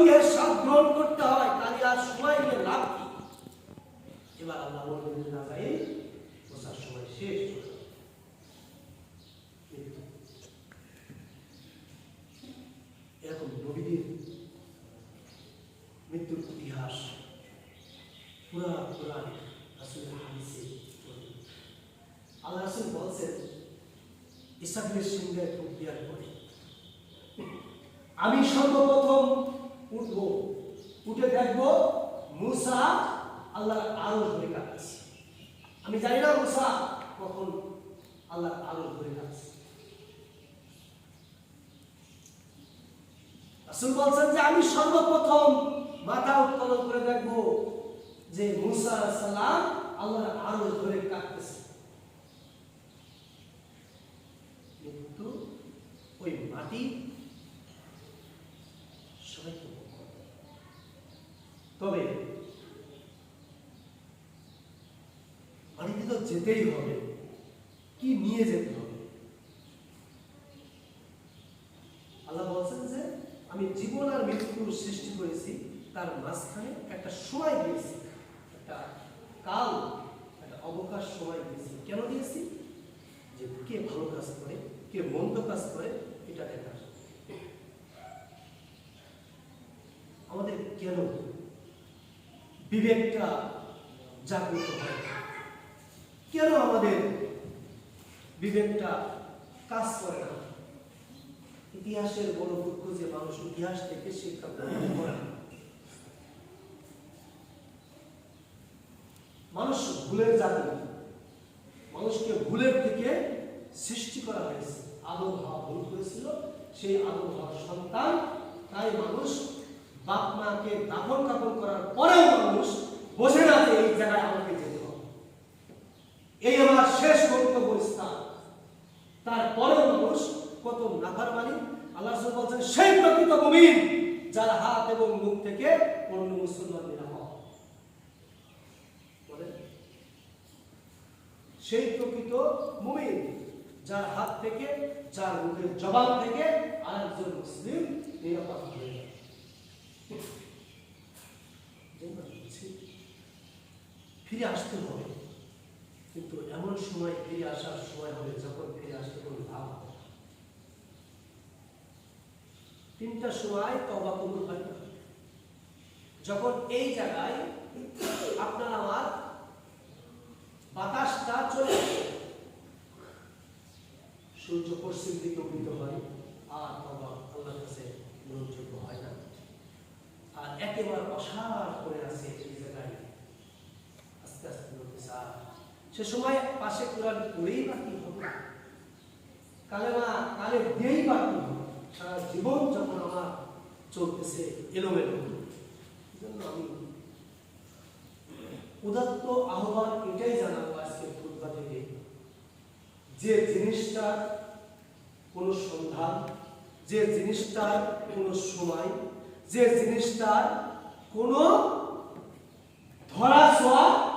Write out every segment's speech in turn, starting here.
সঙ্গের সাথ গ্রহণ করতে হয়, তাহলে আর সময় নিয়ে লাভ কি এবার আল্লাহ বলবেন যাই বসার সময় শেষ। এরকম নবীদের মৃত্যুর ইতিহাস পুরা পুরাণ আসলে হাদিসে আল্লাহ রাসূল বলছেন ইসরাফিলের সিংহে ফুক দেওয়ার পরে আমি সর্বপ্রথম উঠব। উঠে দেখব মুসা আল্লাহর আলো ধরে কাটছে আমি জানি না মুসা কখন আল্লাহর আলো ধরে কাটছে রাসূল বলছেন যে, আমি সর্বপ্রথম মাথা উত্তোলন করে দেখব যে মুসা সালাম আল্লাহর আলো ধরে কাটতেছে কিন্তু ওই মাটি তবে মাটিতে তো যেতেই হবে। কি নিয়ে যেতে হবে? আল্লাহ বলছেন যে, আমি জীবন আর মৃত্যুর সৃষ্টি করেছি, তার মাঝখানে একটা সময় দিয়েছি। একটা কাল, একটা অবকাশ সময় দিয়েছি। কেন দিয়েছি? যে কে ভালো কাজ করে, কে মন্দ কাজ করে, এটা দেখার। আমাদের কেন বিবেকটা জাগ্রত হয়। কেন আমাদের বিবেকটা কাজ করে না? ইতিহাসের বড় দুঃখ যে মানুষ ইতিহাস থেকে শিক্ষা গ্রহণ করে না। মানুষ ভুলের জাতি। মানুষকে ভুলের থেকে সৃষ্টি করা হয়েছে। আদম হাওয়া ভুল করেছিল, সেই আদম হাওয়ার সন্তান, তাই মানুষ বাপ মাকে দাফন কাপন করার পরেও মানুষ বসে না যে এই জায়গায় আমাকে যেতে হবে। এই আমার শেষ গন্তব্য স্থান। তারপরেও মানুষ কত নাফারমানি, আল্লাহ রাসূল বলছেন, সেই প্রকৃত মুমিন যার হাত এবং মুখ থেকে অন্য মুসলমান নিরাপদ সেই প্রকৃত মুমিন যার হাত থেকে, যার মুখের জবাব থেকে আরেকজন মুসলিম নিরাপদ হয়ে যায় জন্য বলছি, ফিরে আসতে হবে। কিন্তু এমন সময় ফিরে আসার সময় হবে যখন ফিরে আসতে কোনো লাভ হবে তিনটা সময় তবা কবুল হয়। যখন এই জায়গায় আপনার আমার বাতাসটা চলে সূর্য পশ্চিম দিকে উদিত হয়, আর তবা আল্লাহর কাছে গ্রহণযোগ্য হয় না। আর একেবারে অসার করে আছে এই জায়গায় আস্তে আস্তে নড়তেছে আর সে সময় পাশে কোরআন পড়েই বা কি হবে? কালেমা কালে দিয়েই বা কি হবে? সারা জীবন যখন আমার চলতেছে এলোমেলো। আমি উদাত্ত আহ্বান এটাই জানাব আজকে খুতবা থেকে। যে জিনিসটার কোনো সন্ধান, যে জিনিসটার কোনো সময়, যে জিনিসটার কোনো ধরা ছোঁয়া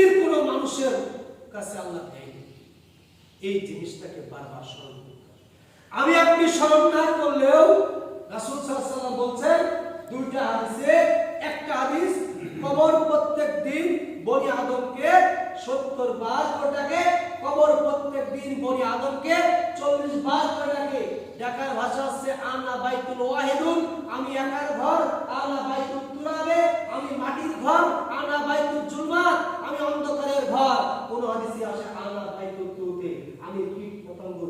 পৃথিবীর কোনো মানুষের কাছে আল্লাহ দেয়নি এই জিনিসটাকে বারবার স্মরণ। আমি আপনি স্মরণ না করলেও রাসূল ওয়াসাল্লাম বলছেন, দুইটা হাদিসে একটা হাদিস কবর প্রত্যেক দিন বনি আদমকে 70 বার করে ডাকে, কবর প্রত্যেক দিন বনি আদমকে 40 বার করে ডাকে ডাকার ভাষা হচ্ছে আনা বাইতুল ওয়াহিদুন আমি একার ঘর, আনা বাইতুল তুরাবে আমি মাটির ঘর আনা বাইতুল জুলমাত আমি অন্ধকারের ঘর কোন হাদিসে আসে আনা বাইতুল তুতে আমি কীট পতঙ্গ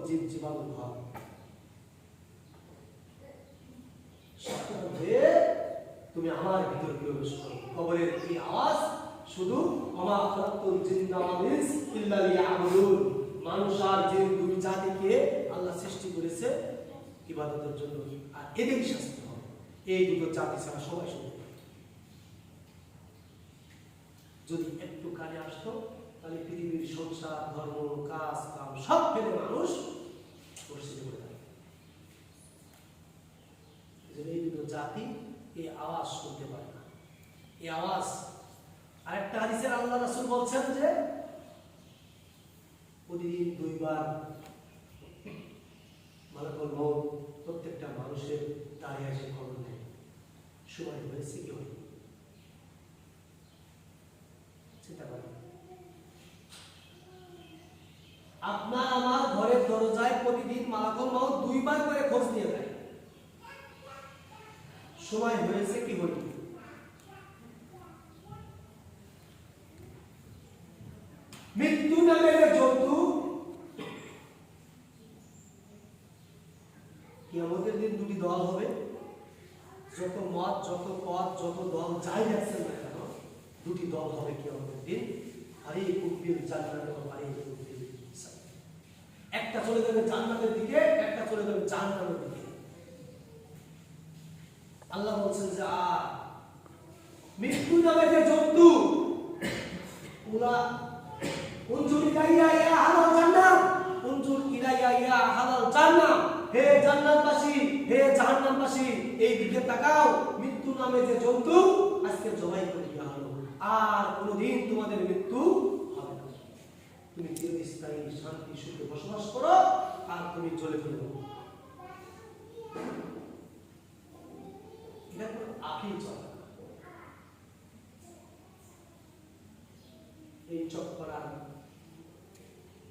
তুমি আমার ভিতর প্রবেশ করো কবরের এই আওয়াজ শুধু মানুষ আর জিন দুই জাতিকে আল্লাহ সৃষ্টি করেছে ইবাদতের জন্য আর এদের শাস্তি হবে এই দুটো জাতি ছাড়া সবাই শুনবে যদি একটু কানে আসতো, তাহলে পৃথিবীর সংসার, ধর্ম, কাজ, কাম সব ফেলে মানুষ জাতি এই আওয়াজ শুনতে পারে না। এই আওয়াজ, আরেকটা হাদিসের আল্লাহ রাসুল বলছেন যে, প্রতিদিন দুইবার মানে মৌত প্রত্যেকটা মানুষের দাঁড়িয়ে আসে খবর নেয়। সময় হয়েছে কি হয়নি? চিন্তা আপনার আমার ঘরের দরজায় প্রতিদিন মালাকল মৌত দুইবার করে খোঁজ নিয়ে যায়। সময় হয়েছে কি হয়নি মৃত্যু জন্তু কিয়ামতের দিন দুটি দল হবে? যত মত, যত পথ, যত দল যাই আছেন না কেন, দুটি দল হবে কিয়ামতের দিন? আরে কুব্বির জান্নাত আরে কুব্বির একটা চলে যাবে জান্নাতের দিকে, একটা চলে যাবে জাহান্নামের দিকে। আল্লাহ বলছেন যে, আ, মৃত্যু নামে যে জন্তু। এই দিকে নামে যে আজকে জবাই করে দেওয়া হলো। আর কোনোদিন তোমাদের মৃত্যু তুমি শান্তি, সুখে বসবাস করো, আর তুমি চলে ফেলো এটা কোনো আখির চলা এই চক্করার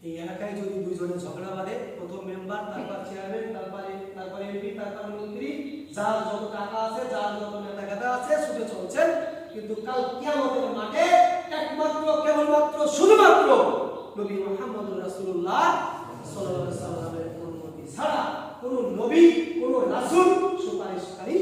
এই এলাকায় যদি দুইজনে ঝগড়া বাঁধে, প্রথম মেম্বার তারপর চেয়ারম্যান তারপরে তারপরে এমপি তারপর মন্ত্রী, যার যত টাকা আছে, যার যত নেতা গাদা আছে ছুটে চলছেন। কিন্তু কাল কিয়ামতের মাঠে একমাত্র, কেবলমাত্র, শুধুমাত্র নবী মোহাম্মদ রাসূলুল্লাহ সাল্লাল্লাহু আলাইহি সাল্লামের অনুমতি ছাড়া কোন নবী, কোন রাসূল সুপারিশকারী